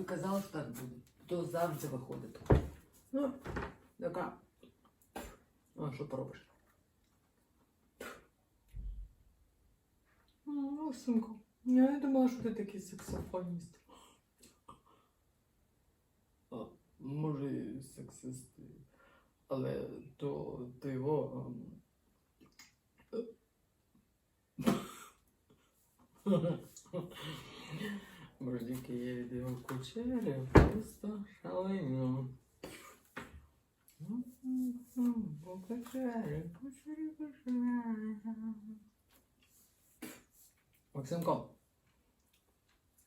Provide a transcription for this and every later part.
і казала, що так буде. То завжди виходить. Ну, така. Ну, що поробиш? Ну, синку, я не думала, що ти такий саксофоніст. А, може, і сексист, але то ти його. Бождіки є від його кучері, просто шалено. Кучері, кучері, кучері. Максимко,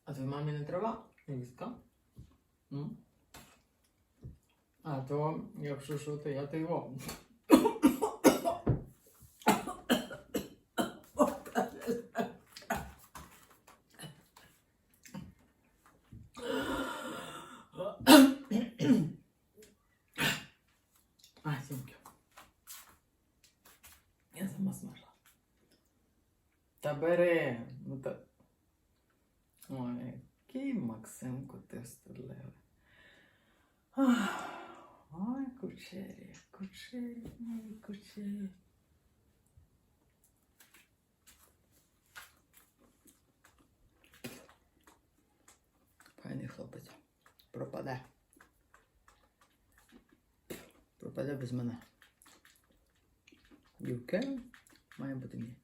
а твоїй мамі не треба візка? Ну? А то, якщо що, то я то його. А, сімки. Я сама смажла. Та бери. Ну та... Ой, який Максимко ти встидливий. Ой, кучері, кучері, мої кучері. Файний хлопець. Пропаде. Пропаде без мене. Дівки має бути мій.